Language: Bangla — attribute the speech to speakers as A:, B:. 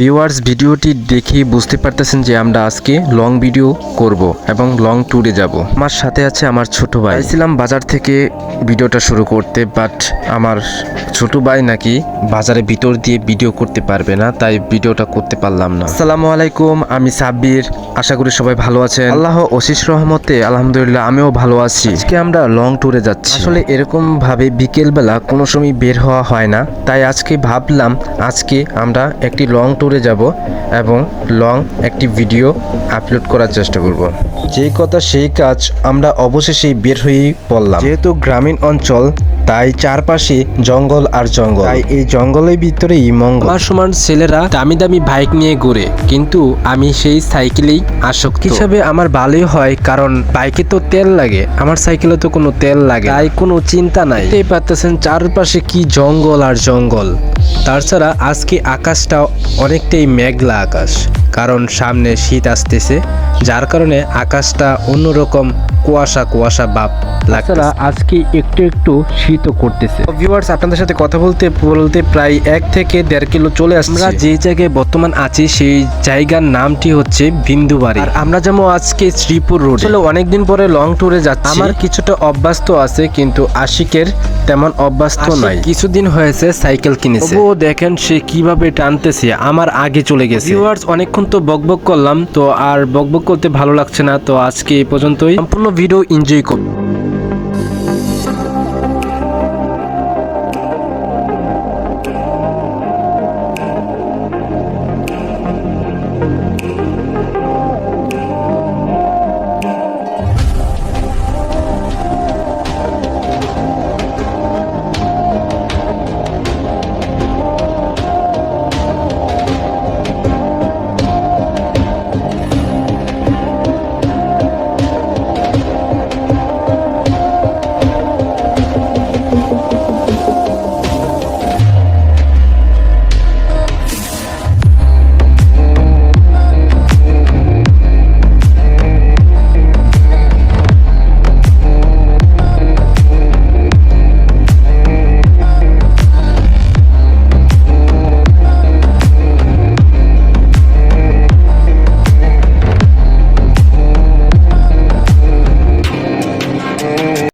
A: ভিউয়ার্স ভিডিওটি দেখে বুঝতে পারতেছেন যে আমরা আজকে লং ভিডিও করব এবং লং ট্যুরে যাব। আমার সাথে আছে আমার ছোট ভাই। ছিলাম বাজার থেকে ভিডিওটা শুরু করতে বাট আমার ছোট ভাই নাকি বাজারে ভিতর দিয়ে ভিডিও করতে পারবে না, তাই ভিডিওটা করতে পারলাম না। আসসালামু আলাইকুম, আমি সাব্বির। আশা করি সবাই ভালো আছেন। আল্লাহ অশিস রহমতে, আলহামদুলিল্লাহ, আমিও ভালো আছি। আজকে আমরা লং ট্যুরে যাচ্ছি। আসলে এরকম ভাবে বিকেলবেলা কোনো সময় বের হওয়া হয় না, তাই আজকে ভাবলাম আজকে আমরা একটি লং ট্যুরে যাব এবং লং একটি ভিডিও আপলোড করার চেষ্টা করব। যেই কথা সেই কাজ আমরা অবশেষেই বের হয়েই পড়লাম যেহেতু গ্রামীণ অঞ্চল তাই চারপাশে জঙ্গল আর জঙ্গল। তাই এই জঙ্গলের ভিতরেই মঙ্গল। আমার সমান ছেলেরা দামি দামি বাইক নিয়ে ঘুরে কিন্তু আমি সেই সাইকেলেই আসক্ত। হিসাবে আমার ভালোই হয় কারণ বাইকে তো তেল লাগে আমার সাইকেলে তো কোনো তেল লাগে তাই কোনো চিন্তা নাই। দেখতেই পারতেছেন চারপাশে কি জঙ্গল আর জঙ্গল। তাছাড়া আজকে আকাশটা অনেকটাই মেঘলা আকাশ কারণ সামনে শীত আসতেছে যার কারণে আকাশটা অন্যরকম কুয়াশা কুয়াশা ভাব লাগছে আজকে একটু একটু শীতও করতেছে। ভিউয়ার্স আপনাদের সাথে কথা বলতে বলতে প্রায় এক থেকে দেড় কিলো চলে আসছে। আমরা যে জায়গায় বর্তমান আছি সেই জায়গার নামটি হচ্ছে বিন্দুবাড়ি। আর আমরা যেমন আজকে শ্রীপুর রোড আসলে অনেকদিন পরে লং ট্যুরে যাচ্ছি। আমার কিছুটা অভ্যস্ত আছে কিন্তু আশিকের তেমন অভ্যস্ত নাই। কিছুদিন হয়েছে সাইকেল কিনেছে। ও দেখেন সে কীভাবে টানতেছে আমার আগে চলে গেছে। ভিউয়ার্স অনেকক্ষণ তো বকবক করলাম তো আর বকবক করতে ভালো লাগছে না তো আজকে এই পর্যন্তই। সম্পূর্ণ ভিডিও এনজয় করুন।